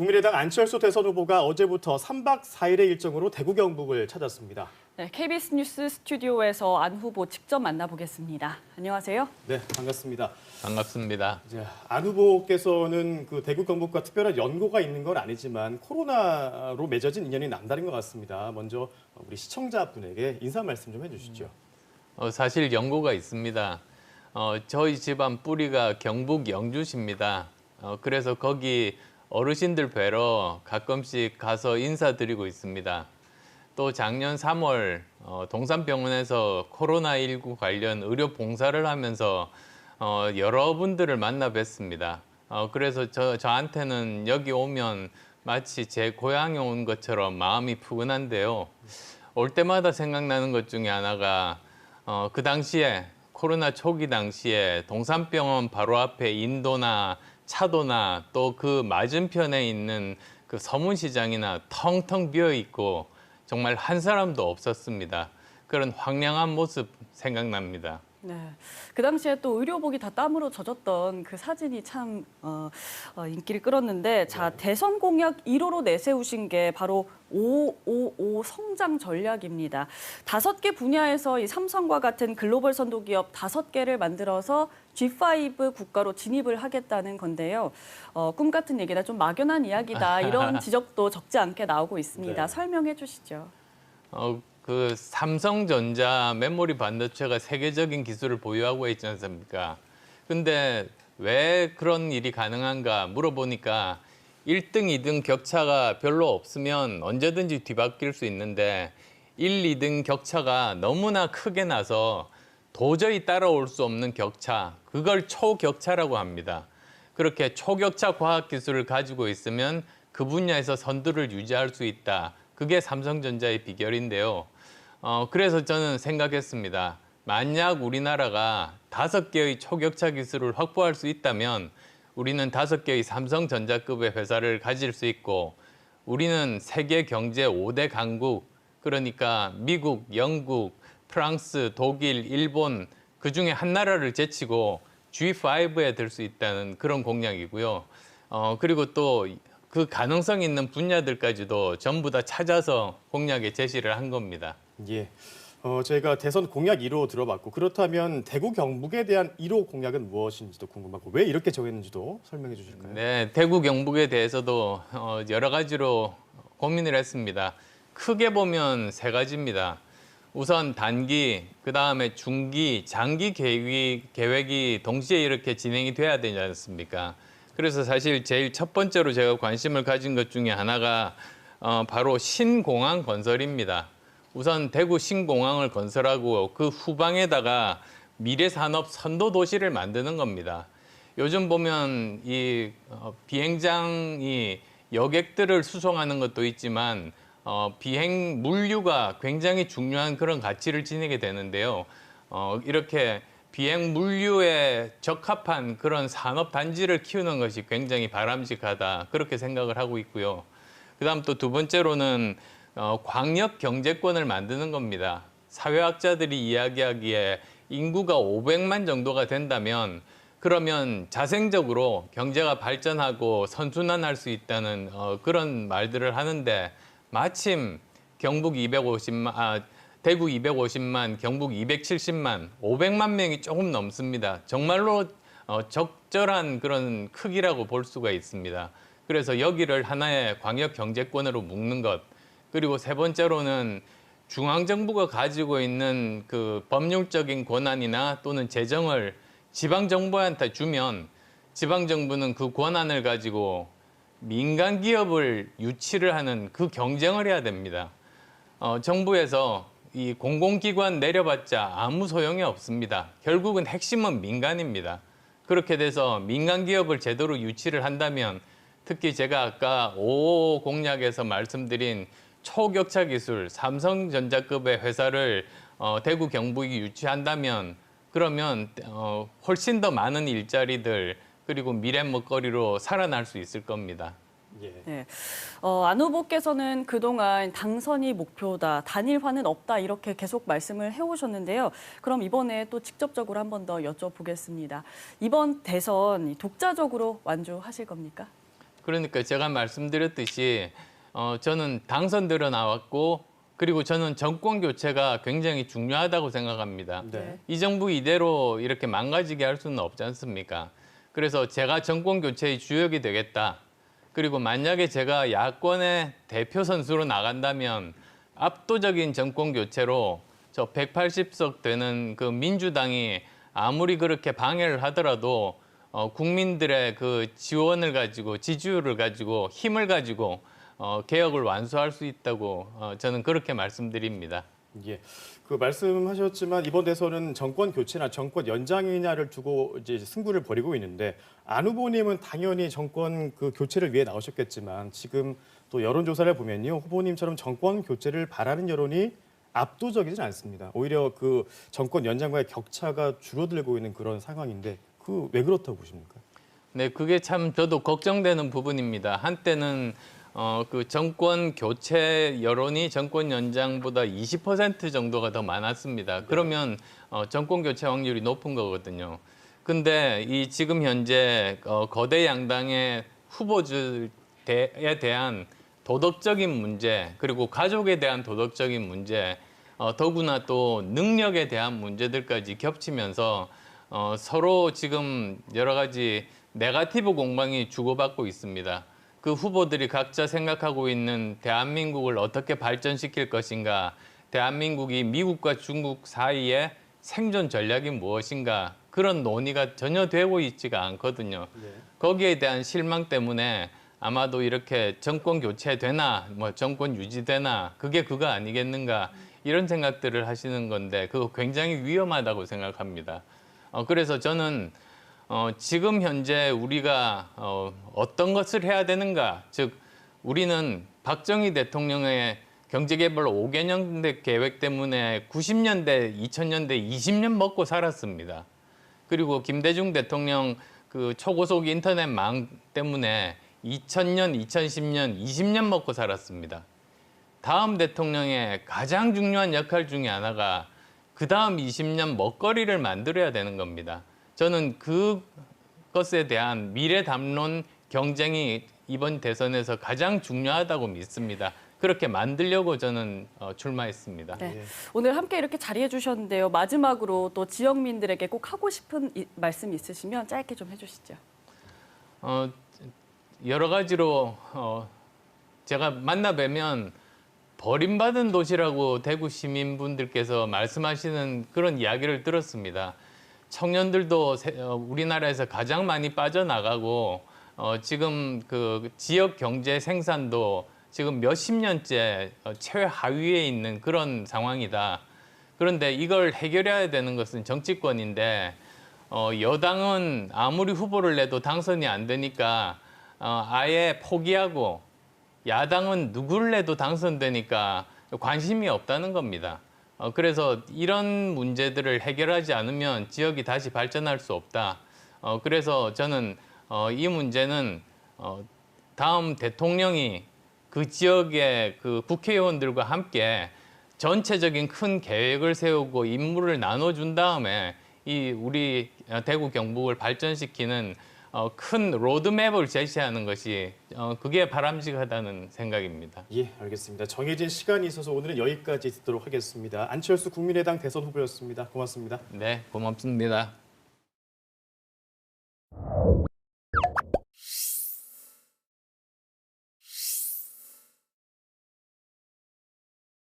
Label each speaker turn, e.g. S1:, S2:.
S1: 예, 국민의당 안철수 대선 후보가 어제부터 3박 4일의 일정으로 대구 경북을 찾았습니다.
S2: 네, KBS 뉴스 스튜디오에서 안 후보 직접 만나보겠습니다. 안녕하세요.
S1: 네, 반갑습니다.
S3: 반갑습니다.
S1: 이제 안 후보께서는 그 대구 경북과 특별한 연고가 있는 건 아니지만 코로나로 맺어진 인연이 남다른 것 같습니다. 먼저 우리 시청자분에게 인사 말씀 좀 해주시죠.
S3: 어, 사실 연고가 있습니다. 어, 저희 집안 뿌리가 경북 영주시입니다. 어, 그래서 거기 어르신들 뵈러 가끔씩 가서 인사드리고 있습니다. 또 작년 3월 어, 동산병원에서 코로나19 관련 의료 봉사를 하면서 어, 여러분들을 만나 뵀습니다. 어, 그래서 저, 저한테는 여기 오면 마치 제 고향에 온 것처럼 마음이 푸근한데요. 올 때마다 생각나는 것 중에 하나가 어, 그 당시에 코로나 초기 당시에 동산병원 바로 앞에 인도나 차도나 또 그 맞은편에 있는 그 서문시장이나 텅텅 비어 있고 정말 한 사람도 없었습니다. 그런 황량한 모습 생각납니다.
S2: 네, 그 당시에 또 의료복이 다 땀으로 젖었던 그 사진이 참 어, 어, 인기를 끌었는데 자 대선 공약 1호로 내세우신 게 바로 555 성장 전략입니다. 다섯 개 분야에서 이 삼성과 같은 글로벌 선도 기업 다섯 개를 만들어서 G5 국가로 진입을 하겠다는 건데요. 어, 꿈 같은 얘기다, 좀 막연한 이야기다 이런 지적도 적지 않게 나오고 있습니다.
S1: 네.
S2: 설명해 주시죠.
S3: 어, 그 삼성전자 메모리 반도체가 세계적인 기술을 보유하고 있지 않습니까? 근데 왜 그런 일이 가능한가 물어보니까 1등, 2등 격차가 별로 없으면 언제든지 뒤바뀔 수 있는데 1, 2등 격차가 너무나 크게 나서 도저히 따라올 수 없는 격차, 그걸 초격차라고 합니다. 그렇게 초격차 과학 기술을 가지고 있으면 그 분야에서 선두를 유지할 수 있다. 그게 삼성전자의 비결인데요. 어, 그래서 저는 생각했습니다. 만약 우리나라가 다섯 개의 초격차 기술을 확보할 수 있다면 우리는 다섯 개의 삼성전자급의 회사를 가질 수 있고 우리는 세계 경제 5대 강국 그러니까 미국, 영국, 프랑스, 독일, 일본 그 중에 한 나라를 제치고 G5에 들 수 있다는 그런 공약이고요. 어, 그리고 또 그 가능성 있는 분야들까지도 전부 다 찾아서 공약에 제시를 한 겁니다.
S1: 예. 어, 저희가 대선 공약 1호 들어봤고 그렇다면 대구 경북에 대한 1호 공약은 무엇인지도 궁금하고 왜 이렇게 정했는지도 설명해 주실까요?
S3: 네, 대구 경북에 대해서도 어, 여러 가지로 고민을 했습니다. 크게 보면 세 가지입니다. 우선 단기, 그 다음에 중기, 장기 계획이, 계획이 동시에 이렇게 진행이 돼야 되지 않습니까? 그래서 사실 제일 첫 번째로 제가 관심을 가진 것 중에 하나가 어, 바로 신공항 건설입니다. 우선 대구 신공항을 건설하고 그 후방에다가 미래산업 선도 도시를 만드는 겁니다. 요즘 보면 이 어, 비행장이 여객들을 수송하는 것도 있지만 어, 비행 물류가 굉장히 중요한 그런 가치를 지니게 되는데요. 어, 이렇게 비행 물류에 적합한 그런 산업 단지를 키우는 것이 굉장히 바람직하다 그렇게 생각을 하고 있고요. 그다음 또 두 번째로는 어, 광역 경제권을 만드는 겁니다. 사회학자들이 이야기하기에 인구가 500만 정도가 된다면 그러면 자생적으로 경제가 발전하고 선순환할 수 있다는 어, 그런 말들을 하는데 마침 경북 250만, 아, 대구 250만, 경북 270만, 500만 명이 조금 넘습니다. 정말로 어, 적절한 그런 크기라고 볼 수가 있습니다. 그래서 여기를 하나의 광역 경제권으로 묶는 것, 그리고 세 번째로는 중앙정부가 가지고 있는 그 법률적인 권한이나 또는 재정을 지방정부한테 주면 지방정부는 그 권한을 가지고 민간 기업을 유치를 하는 그 경쟁을 해야 됩니다. 어, 정부에서 이 공공기관 내려봤자 아무 소용이 없습니다. 결국은 핵심은 민간입니다. 그렇게 돼서 민간 기업을 제대로 유치를 한다면 특히 제가 아까 5 공약에서 말씀드린 초격차 기술 삼성전자급의 회사를 어, 대구 경북이 유치한다면 그러면 어, 훨씬 더 많은 일자리들 그리고 미래 먹거리로 살아날 수 있을 겁니다.
S1: 예.
S2: 네. 어, 안 후보께서는 그동안 당선이 목표다, 단일화는 없다 이렇게 계속 말씀을 해오셨는데요. 그럼 이번에 또 직접적으로 한 번 더 여쭤보겠습니다. 이번 대선 독자적으로 완주하실 겁니까?
S3: 그러니까 제가 말씀드렸듯이 어, 저는 당선되어 나왔고 그리고 저는 정권 교체가 굉장히 중요하다고 생각합니다.
S1: 네.
S3: 이 정부 이대로 이렇게 망가지게 할 수는 없지 않습니까? 그래서 제가 정권 교체의 주역이 되겠다. 그리고 만약에 제가 야권의 대표 선수로 나간다면 압도적인 정권 교체로 저 180석 되는 그 민주당이 아무리 그렇게 방해를 하더라도 어, 국민들의 그 지원을 가지고 지지율을 가지고 힘을 가지고 어, 개혁을 완수할 수 있다고 어, 저는 그렇게 말씀드립니다.
S1: 예. 그 말씀하셨지만 이번 대선은 정권 교체나 정권 연장이냐를 두고 이제 승부를 벌이고 있는데 안 후보님은 당연히 정권 그 교체를 위해 나오셨겠지만 지금 또 여론 조사를 보면요 후보님처럼 정권 교체를 바라는 여론이 압도적이진 않습니다. 오히려 그 정권 연장과의 격차가 줄어들고 있는 그런 상황인데 그 왜 그렇다고 보십니까?
S3: 네, 그게 참 저도 걱정되는 부분입니다. 한때는 어, 그 정권 교체 여론이 정권 연장보다 20% 정도가 더 많았습니다. 그러면 어, 정권 교체 확률이 높은 거거든요. 근데 이 지금 현재 어, 거대 양당의 후보들에 대한 도덕적인 문제 그리고 가족에 대한 도덕적인 문제 어, 더구나 또 능력에 대한 문제들까지 겹치면서 어, 서로 지금 여러 가지 네가티브 공방이 주고받고 있습니다. 그 후보들이 각자 생각하고 있는 대한민국을 어떻게 발전시킬 것인가, 대한민국이 미국과 중국 사이에 생존 전략이 무엇인가 그런 논의가 전혀 되고 있지가 않거든요. 거기에 대한 실망 때문에 아마도 이렇게 정권 교체되나 뭐 정권 유지되나 그게 그거 아니겠는가 이런 생각들을 하시는 건데 그거 굉장히 위험하다고 생각합니다. 어, 그래서 저는 어, 지금 현재 우리가 어, 어떤 것을 해야 되는가 즉 우리는 박정희 대통령의 경제개발 5개년 계획 때문에 90년대, 2000년대 20년 먹고 살았습니다. 그리고 김대중 대통령 그 초고속 인터넷 망 때문에 2000년, 2010년, 20년 먹고 살았습니다. 다음 대통령의 가장 중요한 역할 중에 하나가 그 다음 20년 먹거리를 만들어야 되는 겁니다. 저는 그것에 대한 미래 담론 경쟁이 이번 대선에서 가장 중요하다고 믿습니다. 그렇게 만들려고 저는 어, 출마했습니다.
S2: 네.
S1: 예.
S2: 오늘 함께 이렇게 자리해 주셨는데요. 마지막으로 또 지역민들에게 꼭 하고 싶은 이- 말씀 있으시면 짧게 좀 해주시죠.
S3: 어, 여러 가지로 어, 제가 만나 뵈면 버림받은 도시라고 대구 시민분들께서 말씀하시는 그런 이야기를 들었습니다. 청년들도 세- 어, 우리나라에서 가장 많이 빠져나가고 어, 지금 그 지역 경제 생산도 지금 몇십 년째 어, 최하위에 있는 그런 상황이다. 그런데 이걸 해결해야 되는 것은 정치권인데 어, 여당은 아무리 후보를 내도 당선이 안 되니까 어, 아예 포기하고 야당은 누구를 내도 당선되니까 관심이 없다는 겁니다. 어, 그래서 이런 문제들을 해결하지 않으면 지역이 다시 발전할 수 없다. 어, 그래서 저는 어, 이 문제는 어, 다음 대통령이 그 지역의 그 국회의원들과 함께 전체적인 큰 계획을 세우고 임무를 나눠준 다음에 이 우리 대구 경북을 발전시키는 어, 큰 로드맵을 제시하는 것이 어, 그게 바람직하다는 생각입니다.
S1: 예, 알겠습니다. 정해진 시간이 있어서 오늘은 여기까지 듣도록 하겠습니다. 안철수 국민의당 대선 후보였습니다. 고맙습니다.
S3: 네, 고맙습니다.